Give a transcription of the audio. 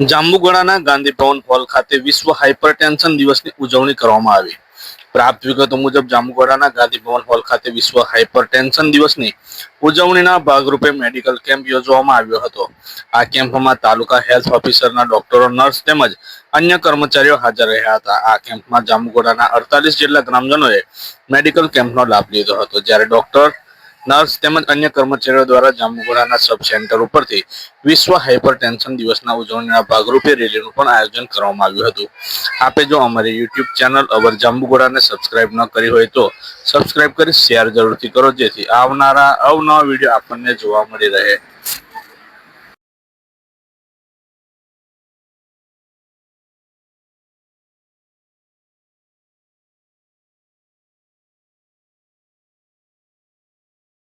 જાંબુગોડાના ગાંધી ભવન hall ખાતે વિશ્વ hypertension દિવસની ઉજવણી કરવામાં આવી. પ્રાપ્ત વિગતો મુજબ જાંબુગોડાના ગાંધી ભવન હોલ ખાતે વિશ્વ હાઇપરટેન્શન દિવસની ઉજવણીના ભાગરૂપે મેડિકલ કેમ્પ યોજવામાં આવ્યો હતો. આ કેમ્પમાં તાલુકા હેલ્થ ઓફિસરના ડોક્ટરો, નર્સ તેમજ અન્ય કર્મચારીઓ હાજર રહ્યા હતા. આ કેમ્પમાં જાંબુગોડાના અડતાલીસ જેટલા ગ્રામજનોએ મેડિકલ કેમ્પનો લાભ લીધો હતો. જ્યારે ડોક્ટર નર્સ તેમજ અન્ય કર્મચારીઓ દ્વારા જાંબુગોડાના સબ સેન્ટર ઉપરથી વિશ્વ હાઇપરટેન્શન દિવસના ઉજવણીના ભાગરૂપે રેલીનું પણ આયોજન કરવામાં આવ્યું હતું. આપે જો અમારી યુટ્યુબ ચેનલ અવર જાંબુગોડાને સબસ્ક્રાઇબ ન કરી હોય તો સબસ્ક્રાઇબ કરી શેર જરૂરથી કરો જેથી આવનારા અવનવા વીડિયો આપણને જોવા મળી રહે.